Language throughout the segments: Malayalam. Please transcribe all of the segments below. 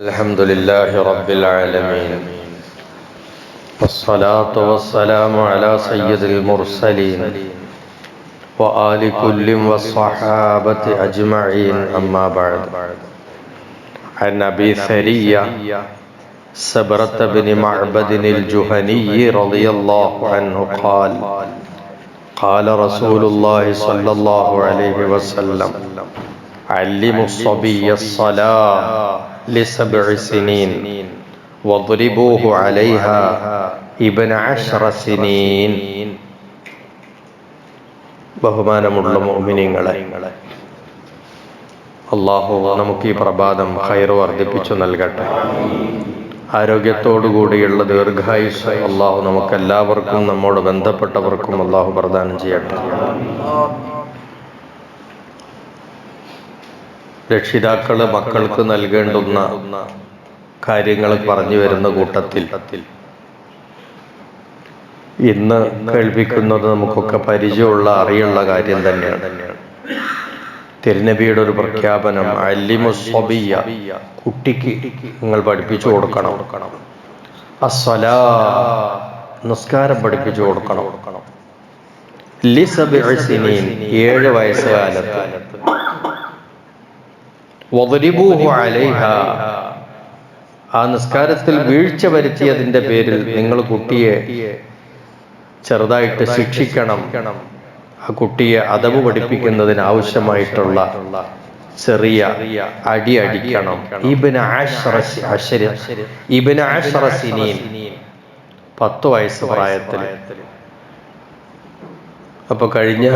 الحمد لله رب العالمين. والصلاة والسلام على سيد المرسلين وآل كل والصحابة أجمعين أما بعد. عن أبي ثرية سبرة بن معبد الجهني رضي الله عنه قال قال رسول الله صلى الله عليه وسلم علموا الصبي الصلاة. لسبع سنين واضربوه عليها ابن عشر سنين ബഹുമാനമുള്ള മോമിനിങ്ങളെ അള്ളാഹു നമുക്ക് ഈ പ്രഭാതം ഹൈർ വർദ്ധിപ്പിച്ചു നൽകട്ടെ ആരോഗ്യത്തോടുകൂടിയുള്ള ദീർഘായുസ് അള്ളാഹു നമുക്ക് എല്ലാവർക്കും നമ്മോട് ബന്ധപ്പെട്ടവർക്കും അള്ളാഹു പ്രദാനം ചെയ്യട്ടെ രക്ഷിതാക്കൾ മക്കൾക്ക് നൽകേണ്ടുന്ന കാര്യങ്ങൾ പറഞ്ഞു വരുന്ന കൂട്ടത്തിൽ. ഇന്ന് കേൾപ്പിക്കുന്നത് നമുക്കൊക്കെ പരിചയമുള്ള അറിയുള്ള കാര്യം തന്നെയാണ്. തിരുനബിയുടെ ഒരു പ്രഖ്യാപനം അല്ലിമുസ്വബിയ കുട്ടിക്ക് നിങ്ങൾ പഠിപ്പിച്ചു കൊടുക്കണം. അസ്വല നിസ്കാരം പഠിപ്പിച്ചു കൊടുക്കണം. ഏഴ് വയസ്സുകാലത്ത് ആ നിസ്കാരത്തിൽ വീഴ്ച വരുത്തിയതിന്റെ പേരിൽ നിങ്ങൾ കുട്ടിയെ ചെറുതായിട്ട് ശിക്ഷിക്കണം. ആ കുട്ടിയെ അതവ് പഠിപ്പിക്കുന്നതിന് ആവശ്യമായിട്ടുള്ള ചെറിയ അടി അടിക്കണം. ഇബിന് പത്ത് വയസ്സ് പ്രായത്തിൽ. അപ്പൊ കഴിഞ്ഞ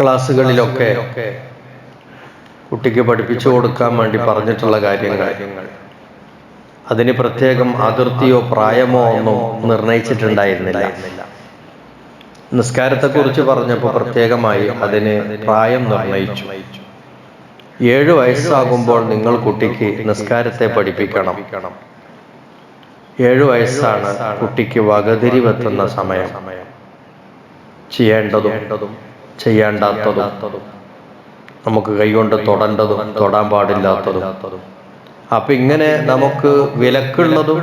ക്ലാസ്സുകളിലൊക്കെ കുട്ടിക്ക് പഠിപ്പിച്ചു കൊടുക്കാൻ വേണ്ടി പറഞ്ഞിട്ടുള്ള കാര്യങ്ങൾ. അതിന് പ്രത്യേകം അതിർത്തിയോ പ്രായമോ ഒന്നും നിർണയിച്ചിട്ടുണ്ടായിരുന്നില്ല. നിസ്കാരത്തെക്കുറിച്ച് പറഞ്ഞപ്പോൾ പ്രത്യേകമായി അതിന് പ്രായം നിർണയിച്ചു. ഏഴു വയസ്സാകുമ്പോൾ നിങ്ങൾ കുട്ടിക്ക് നിസ്കാരത്തെ പഠിപ്പിക്കണം. ഏഴു വയസ്സാണ് കുട്ടിക്ക് വകതിരി വെത്തുന്ന സമയം. ചെയ്യേണ്ടതും ചെയ്യേണ്ടാത്തതും. നമുക്ക് കൈകൊണ്ട് തൊടേണ്ടതും തൊടാൻ പാടില്ലാത്തതും. അപ്പൊ ഇങ്ങനെ നമുക്ക് വിലക്കുള്ളതും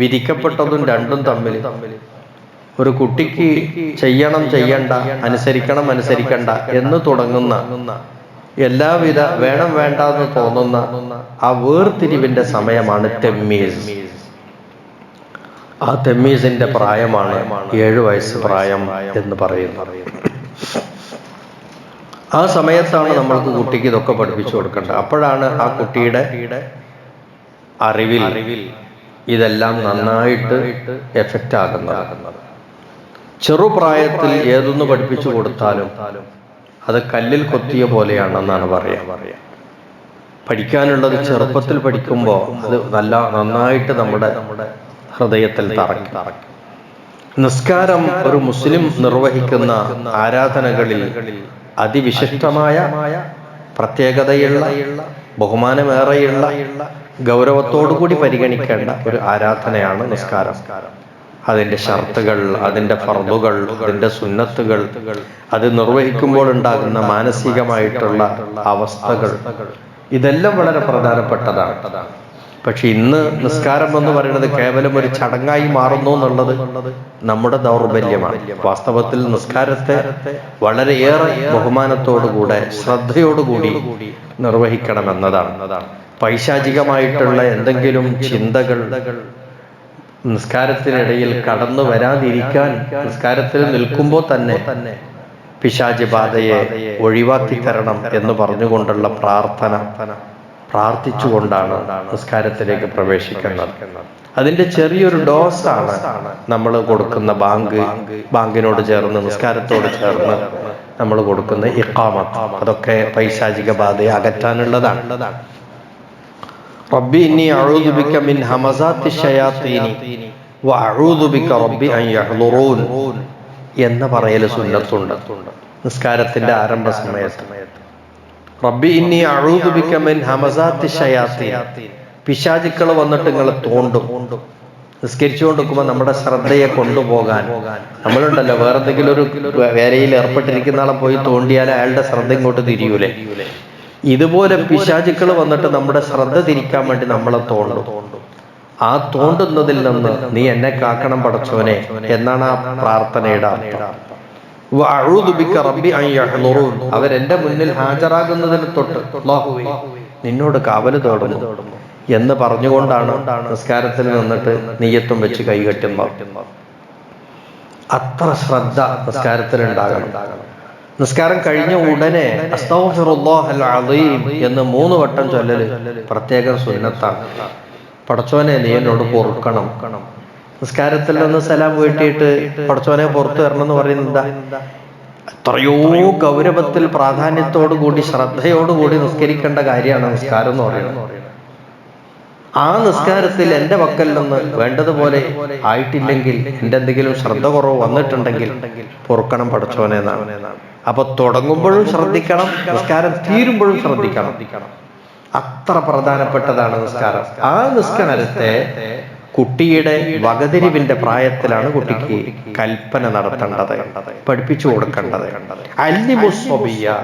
വിരിക്കപ്പെട്ടതും രണ്ടും തമ്മിൽ ഒരു കുട്ടിക്ക് ചെയ്യണം ചെയ്യണ്ട അനുസരിക്കണം അനുസരിക്കണ്ട എന്ന് തുടങ്ങുന്ന എല്ലാവിധ വേണം വേണ്ട എന്ന് തോന്നുന്ന ആ വേർതിരിവിന്റെ സമയമാണ് തെമ്മീസ്. ആ തെമ്മീസിന്റെ പ്രായമാണ് ഏഴു വയസ്സ് പ്രായം എന്ന് പറയുന്നത്. ആ സമയത്താണ് നമ്മൾക്ക് കുട്ടിക്ക് ഇതൊക്കെ പഠിപ്പിച്ചു കൊടുക്കേണ്ടത്. അപ്പോഴാണ് ആ കുട്ടിയുടെ അറിവിൽ ഇതെല്ലാം നന്നായിട്ട് എഫക്റ്റ് ആകുന്നത്. ചെറുപ്രായത്തിൽ ഏതൊന്ന് പഠിപ്പിച്ചു കൊടുത്താലും അത് കല്ലിൽ കൊത്തിയ പോലെയാണെന്നാണ് പറയാ. പറയാ പഠിക്കാനുള്ളത് ചെറുപ്പത്തിൽ പഠിക്കുമ്പോൾ അത് നല്ല നന്നായിട്ട് നമ്മുടെ നമ്മുടെ ഹൃദയത്തിൽ തറക്കി തറക്കി നിസ്കാരം ഒരു മുസ്ലിം നിർവഹിക്കുന്ന ആരാധനകളിൽ അതിവിശിഷ്ടമായ പ്രത്യേകതയുള്ള ബഹുമാനമേറെയുള്ള ഗൗരവത്തോടുകൂടി പരിഗണിക്കേണ്ട ഒരു ആരാധനയാണ് നിസ്കാരം. അതിന്റെ ഷർത്തുകൾ അതിന്റെ ഫർദുകൾ അതിന്റെ സുന്നത്തുകൾ അത് നിർവഹിക്കുമ്പോൾ ഉണ്ടാകുന്ന മാനസികമായിട്ടുള്ള അവസ്ഥകൾ ഇതെല്ലാം വളരെ പ്രധാനപ്പെട്ടതാണ്. പക്ഷെ ഇന്ന് നിസ്കാരം എന്ന് പറയുന്നത് കേവലം ഒരു ചടങ്ങായി മാറുന്നു എന്നുള്ളത് നമ്മുടെ ദൗർബല്യമാണ്. വാസ്തവത്തിൽ നിസ്കാരത്തെ വളരെയേറെ ബഹുമാനത്തോടുകൂടെ ശ്രദ്ധയോടുകൂടി നിർവഹിക്കണം എന്നതാണ് പൈശാചികമായിട്ടുള്ള എന്തെങ്കിലും ചിന്തകൾ നിസ്കാരത്തിനിടയിൽ കടന്നു വരാതിരിക്കാൻ നിസ്കാരത്തിൽ നിൽക്കുമ്പോൾ തന്നെ പിശാചി ബാധയെ ഒഴിവാക്കി തരണം എന്ന് പറഞ്ഞുകൊണ്ടുള്ള പ്രാർത്ഥന പ്രാർത്ഥിച്ചുകൊണ്ടാണ് നിസ്കാരത്തിലേക്ക് പ്രവേശിക്കുന്നത്. അതിന്റെ ചെറിയൊരു ഡോസാണ് നമ്മൾ കൊടുക്കുന്ന ബാങ്ക് ബാങ്കിനോട് ചേർന്ന് നിസ്കാരത്തോട് ചേർന്ന് നമ്മൾ കൊടുക്കുന്ന ഇക്കാമത്ത് അതൊക്കെ പൈശാചിക ബാധയെ അകറ്റാനുള്ളതാണ്. റബ്ബി ഇന്നി അഊദു ബിക മിൻ ഹമസാത്തി റബ്ബി എന്ന പറയൽ സുന്നത്തുണ്ട്. നിസ്കാരത്തിന്റെ ആരംഭ സമയത്ത്. റബ്ബി ഇന്നി അഊദു ബിക മിൻ ഹമസാത്തി ഷയാത്തി പിശാചുക്കൾ വന്നിട്ട് നിങ്ങൾ തോണ്ടും. നിസ്കരിച്ചുകൊണ്ടിരിക്കുമ്പോൾ നമ്മുടെ ശ്രദ്ധയെ കൊണ്ടുപോകാൻ. നമ്മളുണ്ടല്ലോ വേറെ എന്തെങ്കിലും ഒരു വേലയിൽ ഏർപ്പെട്ടിരിക്കുന്ന ആളെ പോയി തോണ്ടിയാൽ അയാളുടെ ശ്രദ്ധ ഇങ്ങോട്ട് തിരിയൂലേ? ഇതുപോലെ പിശാചുക്കൾ വന്നിട്ട് നമ്മുടെ ശ്രദ്ധ തിരിക്കാൻ വേണ്ടി നമ്മളെ തോണ്ടും. ആ തോണ്ടുന്നതിൽ നിന്ന് നീ എന്നെ കാക്കണം പടച്ചോനെ എന്നാണ് ആ പ്രാർത്ഥനയുടെ അർത്ഥം. അവരെന്റെ മുന്നിൽ ഹാജരാകുന്നതിന് തൊട്ട്. നിന്നോട് കാവൽ തേടുന്നു. എന്ന് പറഞ്ഞുകൊണ്ടാണ് നിസ്കാരത്തിൽ നിന്നിട്ട് നീയത്തും വെച്ച് കൈകെട്ടുന്നത് അത്ര ശ്രദ്ധ നിസ്കാരത്തിൽ ഉണ്ടാകണം. നിസ്കാരം കഴിഞ്ഞ ഉടനെ എന്ന് മൂന്ന് വട്ടം ചൊല്ലല് പ്രത്യേകം സുന്നത്താണ്. പടച്ചോനെ നീ എന്നോട് പൊറുക്കണം. നിസ്കാരത്തിൽ നിന്ന് സലാം വീട്ടിയിട്ട് പടച്ചോനെ പുറത്തു വരണം എന്ന് പറയുന്നത് എന്താ? എത്രയോ ഗൗരവത്തിൽ പ്രാധാന്യത്തോടു കൂടി ശ്രദ്ധയോടുകൂടി നിസ്കരിക്കേണ്ട കാര്യമാണ് നിസ്കാരം എന്ന് പറയുന്നത്. ആ നിസ്കാരത്തിൽ എന്റെ പക്കൽ നിന്ന് വേണ്ടതുപോലെ ആയിട്ടില്ലെങ്കിൽ എന്റെ എന്തെങ്കിലും ശ്രദ്ധ കുറവ് വന്നിട്ടുണ്ടെങ്കിൽ പൊറുക്കണം പഠിച്ചോനെ എന്നാണ്. അപ്പൊ തുടങ്ങുമ്പോഴും ശ്രദ്ധിക്കണം നിസ്കാരം തീരുമ്പോഴും ശ്രദ്ധിക്കണം. അത്ര പ്രധാനപ്പെട്ടതാണ് നിസ്കാരം. ആ നിസ്കാരത്തെ കുട്ടിയുടെ വകതിരിവിന്റെ പ്രായത്തിലാണ് കുട്ടിക്ക് കൽപ്പന നടത്തേണ്ടത് പഠിപ്പിച്ചു കൊടുക്കേണ്ടത്. അല്ലിമുസ്വബിയ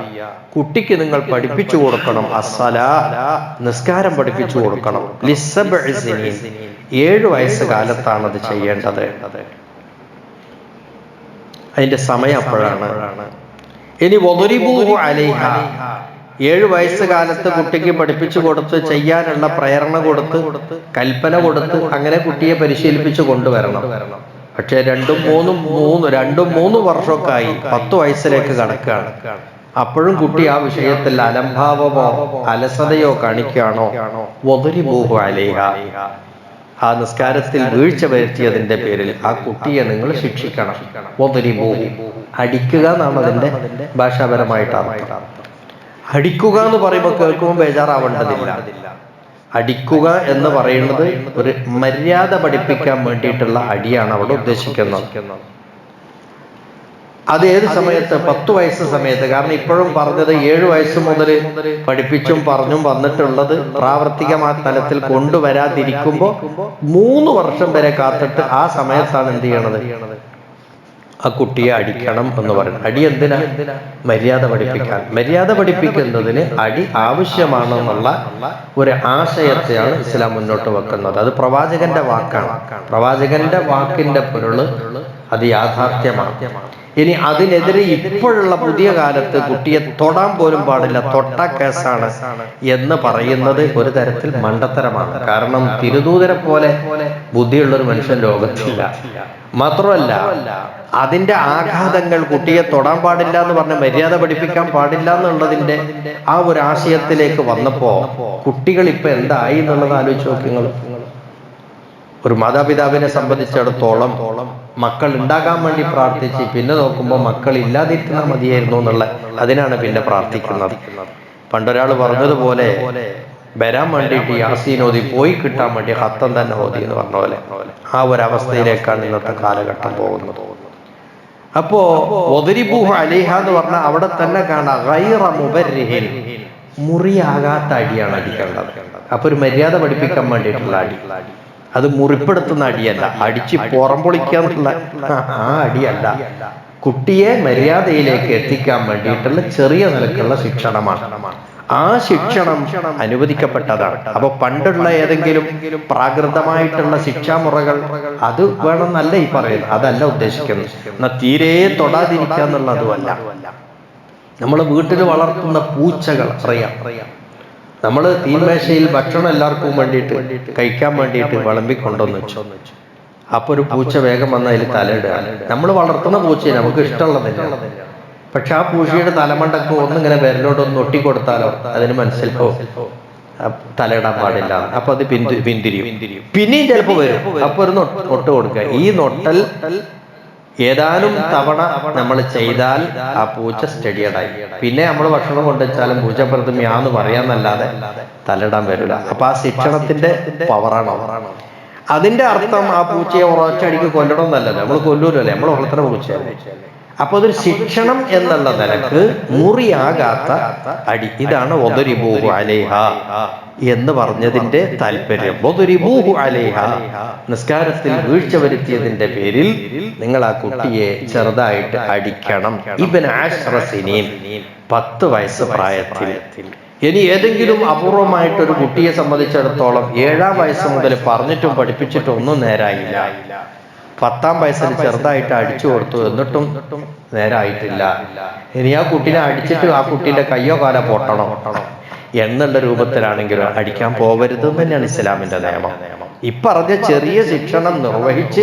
കുട്ടിക്ക് നിങ്ങൾ പഠിപ്പിച്ചു കൊടുക്കണം. അസല നിസ്കാരം പഠിപ്പിച്ചു കൊടുക്കണം. ലിസബഇ ഏഴു വയസ്സ് കാലത്താണ് അത് ചെയ്യേണ്ടത്. അതിന്റെ സമയം അപ്പോഴാണ്. ഇനി ഏഴ് വയസ്സുകാലത്ത് കുട്ടിക്ക് പഠിപ്പിച്ചു കൊടുത്ത് ചെയ്യാനുള്ള പ്രേരണ കൊടുത്ത് കൽപ്പന കൊടുത്ത് അങ്ങനെ കുട്ടിയെ പരിശീലിപ്പിച്ചു കൊണ്ടുവരണം. പക്ഷെ രണ്ടും മൂന്നും മൂന്ന് രണ്ടും മൂന്ന് വർഷമൊക്കെ ആയി പത്ത് വയസ്സിലേക്ക് കണക്കാണ് അപ്പോഴും കുട്ടി ആ വിഷയത്തിൽ അലംഭാവമോ അലസതയോ കാണിക്കുകയാണോ? ഒതിരി ബൂഹു ആ നിസ്കാരത്തിൽ വീഴ്ച വരുത്തിയതിന്റെ പേരിൽ ആ കുട്ടിയെ നിങ്ങൾ ശിക്ഷിക്കണം. ഒതിരി ഭൂ അടിക്കുക എന്നാണ് അതിന്റെ ഭാഷാപരമായിട്ടാണ് അടിക്കുക എന്ന് പറയുമ്പോൾ കേൾക്കുമ്പോൾ ബേജാറാവേണ്ടതില്ല. അടിക്കുക എന്ന് പറയുന്നത് ഒരു മര്യാദ പഠിപ്പിക്കാൻ വേണ്ടിയിട്ടുള്ള അടിയാണ് അവിടെ ഉദ്ദേശിക്കുന്നത്. അത് ഏത് സമയത്ത്? പത്ത് വയസ്സ് സമയത്ത്. കാരണം ഇപ്പോഴും പറഞ്ഞത് ഏഴു വയസ്സ് മുതൽ പഠിപ്പിച്ചും പറഞ്ഞും വന്നിട്ടുള്ളത് പ്രാവർത്തികമായ തലത്തിൽ കൊണ്ടുവരാതിരിക്കുമ്പോൾ മൂന്ന് വർഷം വരെ കാത്തിട്ട് ആ സമയത്താണ് എന്ത് ചെയ്യണത്? ആ കുട്ടിയെ അടിക്കണം എന്ന് പറയുന്നത് അടി എന്തിനാ? മര്യാദ പഠിപ്പിക്കാൻ. മര്യാദ പഠിപ്പിക്കുന്നതിന് അടി ആവശ്യമാണെന്നുള്ള ഒരു ആശയത്തെയാണ് ഇസ്ലാം മുന്നോട്ട് വെക്കുന്നത്. അത് പ്രവാചകന്റെ വാക്കാണ്. പ്രവാചകന്റെ വാക്കിന്റെ പൊരുൾ അത് യാഥാർത്ഥ്യമാണ്. ഇനി അതിനെതിരെ ഇപ്പോഴുള്ള പുതിയ കാലത്ത് കുട്ടിയെ തൊടാൻ പോലും പാടില്ല തൊട്ട കേസാണ് എന്ന് പറയുന്നത് ഒരു തരത്തിൽ മണ്ടത്തരമാണ്. കാരണം തിരുദൂതരെ പോലെ ബുദ്ധിയുള്ള ഒരു മനുഷ്യൻ ലോകത്തില്ല. മാത്രമല്ല അതിന്റെ ആഘാതങ്ങൾ കുട്ടിയെ തൊടാൻ പാടില്ല എന്ന് പറഞ്ഞ മര്യാദ പഠിപ്പിക്കാൻ പാടില്ല എന്നുള്ളതിന്റെ ആ ഒരു ആശയത്തിലേക്ക് വന്നപ്പോ കുട്ടികൾ ഇപ്പൊ എന്തായി എന്നുള്ളത് ആലോചിച്ച് നോക്കി ഒരു മാതാപിതാവിനെ സംബന്ധിച്ചിടത്തോളം മക്കൾ ഉണ്ടാകാൻ വേണ്ടി പ്രാർത്ഥിച്ച് പിന്നെ നോക്കുമ്പോൾ മക്കൾ ഇല്ലാതിരുന്നാൽ മതിയായിരുന്നു എന്നുള്ള അതിനാണ് പിന്നെ പ്രാർത്ഥിക്കുന്നത്. പണ്ടൊരാൾ പറഞ്ഞതുപോലെ വരാൻ വേണ്ടിയിട്ട് യാസീൻ പോയി കിട്ടാൻ വേണ്ടി ഹത്തം തന്നെ ഓതി എന്ന് പറഞ്ഞ പോലെ ആ ഒരു അവസ്ഥയിലേക്കാണ് ഇന്നത്തെ കാലഘട്ടം പോകുന്നത്. അപ്പോ ഒതിരിബൂഹ അലിഹ എന്ന് പറഞ്ഞാൽ അവിടെ തന്നെ കാണാം മുറിയാകാത്ത അടിയാണ് അടിക്കേണ്ടത്. അപ്പൊ ഒരു മര്യാദ പഠിപ്പിക്കാൻ വേണ്ടിയിട്ടുള്ള അടി. അത് മുറിപ്പെടുത്തുന്ന അടിയല്ല. അടിച്ച് പുറം പൊളിക്കാന്നുള്ള ആ അടിയല്ല. കുട്ടിയെ മര്യാദയിലേക്ക് എത്തിക്കാൻ വേണ്ടിയിട്ടുള്ള ചെറിയ നിലക്കുള്ള ശിക്ഷണമാണ്. ആ ശിക്ഷണം അനുവദിക്കപ്പെട്ടതാണ്. അപ്പൊ പണ്ടുള്ള ഏതെങ്കിലും പ്രാകൃതമായിട്ടുള്ള ശിക്ഷാമുറകൾ അത് വേണമെന്നല്ല ഈ പറയുന്നത്. അതല്ല ഉദ്ദേശിക്കുന്നത്. എന്നാ തീരെ തൊടാതിരിക്കുക എന്നുള്ളതുമല്ല. നമ്മൾ വീട്ടിൽ വളർത്തുന്ന പൂച്ചകൾ അറിയാം. നമ്മൾ തീൻമേശയിൽ ഭക്ഷണം എല്ലാവർക്കും വേണ്ടിയിട്ട് കഴിക്കാൻ വേണ്ടിയിട്ട് വിളമ്പി കൊണ്ടുവന്ന് വെച്ചു. അപ്പൊ ഒരു പൂച്ച വേഗം വന്ന് അതിൽ തലയിടുക നമ്മൾ വളർത്തുന്ന പൂച്ചയെ നമുക്ക് ഇഷ്ടമുള്ളതല്ല. പക്ഷെ ആ പൂച്ചയുടെ തലമണ്ടക്ക് ഒന്നിങ്ങനെ വിരലോടൊന്ന് ഒട്ടിക്കൊടുത്താലോ? അതിന് മനസ്സിലോ തലയിടാൻ പാടില്ല. അപ്പൊ അത് പിന്തിരി പിന്തിരിയും. പിന്നെയും ചിലപ്പോ വരും. അപ്പൊ ഒരു നൊട്ട് കൊടുക്കുക. ഈ നൊട്ടൽ ഏതാനും തവണ നമ്മൾ ചെയ്താൽ ആ പൂച്ച സ്റ്റഡിയഡായി പിന്നെ നമ്മൾ ഭക്ഷണം കൊണ്ടുവച്ചാലും പൂച്ച പ്രതിമയാന്ന് മ്യാന്ന് പറയാന്നല്ലാതെ തലയിടാൻ വരില്ല. അപ്പൊ ആ ശിക്ഷണത്തിന്റെ പവറാണ് അതിന്റെ അർത്ഥം ആ പൂച്ചയെ ഉറച്ചടിക്ക് കൊല്ലണമെന്നല്ല നമ്മൾ കൊല്ലൂരല്ലേ? നമ്മൾ വളർത്തുന്ന പൂച്ചയല്ലേ? അപ്പൊ അതൊരു ശിക്ഷണം എന്നുള്ള നിലയ്ക്ക് മുറിയാകാത്ത അടി. ഇതാണ് ഒതരിബൂഹു അലേഹ എന്ന് പറഞ്ഞതിന്റെ താല്പര്യം. ഒതരിബൂഹു അലേഹ. നിസ്കാരത്തിൽ വീഴ്ച വരുത്തിയതിന്റെ പേരിൽ നിങ്ങൾ ആ കുട്ടിയെ ചെറുതായിട്ട് അടിക്കണം. ഇബൻ ആശ്രസിനീൻ പത്ത് വയസ്സ് പ്രായത്തിൽ. ഇനി ഏതെങ്കിലും അപൂർവമായിട്ടൊരു കുട്ടിയെ സംബന്ധിച്ചിടത്തോളം ഏഴാം വയസ്സ് മുതൽ പറഞ്ഞിട്ടും പഠിപ്പിച്ചിട്ടും ഒന്നും നേരായില്ല. പത്താം വയസ്സിൽ ചെറുതായിട്ട് അടിച്ചു കൊടുത്തു എന്നിട്ടും നേരായിട്ടില്ല. ഇനി ആ കുട്ടീനെ അടിച്ചിട്ട് ആ കുട്ടീന്റെ കയ്യോ കാലോ പൊട്ടണം. എന്നുള്ള രൂപത്തിലാണെങ്കിലും അടിക്കാൻ പോവരുത് തന്നെയാണ് ഇസ്ലാമിന്റെ നിയമം. ഇപ്പറഞ്ഞ ചെറിയ ശിക്ഷണം നിർവഹിച്ച്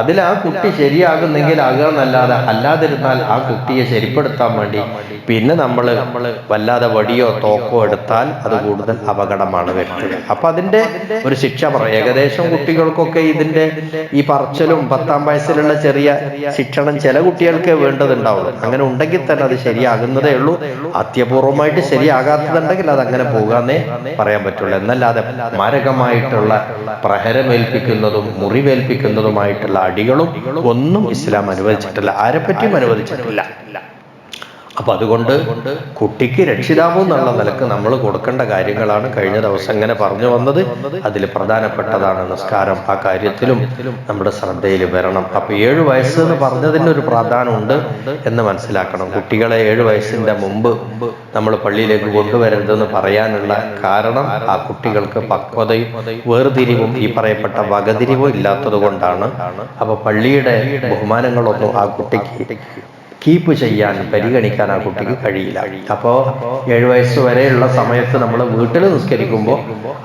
അതിൽ ആ കുട്ടി ശരിയാകുന്നെങ്കിൽ ആകുക എന്നല്ലാതെ അല്ലാതിരുന്നാൽ ആ കുട്ടിയെ ശരിപ്പെടുത്താൻ വേണ്ടി പിന്നെ നമ്മൾ വല്ലാതെ വടിയോ തോക്കോ എടുത്താൽ അത് കൂടുതൽ അപകടമാണ് വരുന്നത്. അപ്പൊ അതിന്റെ ഒരു ശിക്ഷ പറയാം. ഏകദേശം കുട്ടികൾക്കൊക്കെ ഇതിന്റെ ഈ പറച്ചലും പത്താം വയസ്സിലുള്ള ചെറിയ ശിക്ഷണം ചില കുട്ടികൾക്ക് വേണ്ടതുണ്ടാവുള്ളൂ. അങ്ങനെ ഉണ്ടെങ്കിൽ തന്നെ അത് ശരിയാകുന്നതേ ഉള്ളൂ. അത്യപൂർവമായിട്ട് ശരിയാകാത്തതുണ്ടെങ്കിൽ അത് അങ്ങനെ പോകാന്നേ പറയാൻ പറ്റുള്ളൂ. എന്നല്ലാതെ മാരകമായിട്ടുള്ള പ്രഹരമേൽപ്പിക്കുന്നതും മുറിവേൽപ്പിക്കുന്നതുമായിട്ടുള്ള അടികളും ഒന്നും ഇസ്ലാം അനുവദിച്ചിട്ടില്ല. ആരെപ്പറ്റിയും അനുവദിച്ചിട്ടില്ല. അപ്പൊ അതുകൊണ്ട് കുട്ടിക്ക് രക്ഷിതാവ് എന്നുള്ള നിലയ്ക്ക് നമ്മൾ കൊടുക്കേണ്ട കാര്യങ്ങളാണ് കഴിഞ്ഞ ദിവസം ഇങ്ങനെ പറഞ്ഞു വന്നത്. അതിൽ പ്രധാനപ്പെട്ടതാണ് നിസ്കാരം. ആ കാര്യത്തിലും നമ്മുടെ ശ്രദ്ധയിൽ വരണം. അപ്പൊ ഏഴ് വയസ്സ് എന്ന് പറഞ്ഞതിന് ഒരു പ്രാധാന്യമുണ്ട് എന്ന് മനസ്സിലാക്കണം. കുട്ടികളെ ഏഴ് വയസ്സിന്റെ മുമ്പ് നമ്മൾ പള്ളിയിലേക്ക് കൊണ്ടുവരരുതെന്ന് പറയാനുള്ള കാരണം ആ കുട്ടികൾക്ക് പക്വതയും വേർതിരിവും ഈ പറയപ്പെട്ട വകതിരിവും ഇല്ലാത്തത് കൊണ്ടാണ്. അപ്പൊ പള്ളിയുടെ ബഹുമാനങ്ങളൊന്നും ആ കുട്ടിക്ക് കീപ്പ് ചെയ്യാൻ പരിഗണിക്കാൻ ആ കുട്ടിക്ക് കഴിയില്ല. അപ്പോൾ ഏഴു വയസ്സ് വരെയുള്ള സമയത്ത് നമ്മൾ വീട്ടിൽ നിസ്കരിക്കുമ്പോൾ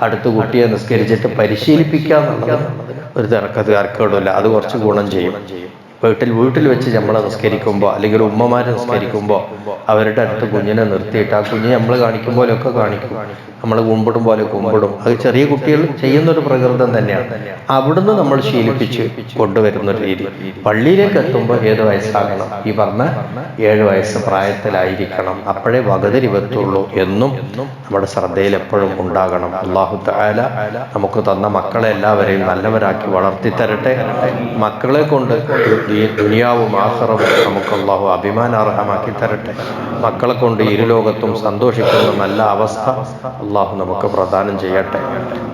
അടുത്ത കുട്ടിയെ നിസ്കരിച്ചിട്ട് പരിശീലിപ്പിക്കുക എന്നുള്ളത് ഒരു തിരക്കത് തിരക്കേടില്ല അത് കുറച്ച് ഗുണം ചെയ്യും. വീട്ടിൽ വീട്ടിൽ വെച്ച് നമ്മൾ നിസ്കരിക്കുമ്പോൾ അല്ലെങ്കിൽ ഉമ്മമാർ നിസ്കരിക്കുമ്പോൾ അവരുടെ അടുത്ത് കുഞ്ഞിനെ നിർത്തിയിട്ട് ആ കുഞ്ഞിനെ നമ്മൾ കാണിക്കും പോലെയൊക്കെ കാണിക്കും. നമ്മൾ കുമ്പിടും പോലെ കുമ്പിടും. അത് ചെറിയ കുട്ടികൾ ചെയ്യുന്ന ഒരു പ്രകൃതം തന്നെയാണ്. അവിടുന്ന് നമ്മൾ ശീലിപ്പിച്ച് കൊണ്ടുവരുന്ന ഒരു രീതി. പള്ളിയിലേക്ക് എത്തുമ്പോൾ ഏത് വയസ്സാകണം? ഈ പറഞ്ഞ ഏഴ് വയസ്സ് പ്രായത്തിലായിരിക്കണം. അപ്പോഴേ വകതിരിവെത്തുള്ളൂ എന്നും നമ്മുടെ ശ്രദ്ധയിൽ എപ്പോഴും ഉണ്ടാകണം. അള്ളാഹു താല നമുക്ക് തന്ന മക്കളെ എല്ലാവരെയും നല്ലവരാക്കി വളർത്തി തരട്ടെ മക്കളെ കൊണ്ട് ദുനിയാവും ആഹ്റവും നമുക്ക് അള്ളാഹു അഭിമാനാർഹമാക്കി തരട്ടെ മക്കളെ കൊണ്ട് ഇരുലോകത്തും സന്തോഷിക്കുന്ന നല്ല അവസ്ഥ അള്ളാഹു നമുക്ക് പ്രദാനം ചെയ്യട്ടെ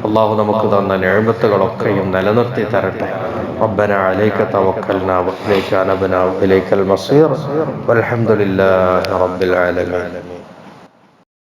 അള്ളാഹു നമുക്ക് തന്ന നിഴമത്തുകളൊക്കെയും നിലനിർത്തി തരട്ടെ ربنا عليك توكلنا وإليك أنبنا وإليك المصير والحمد لله رب العالمين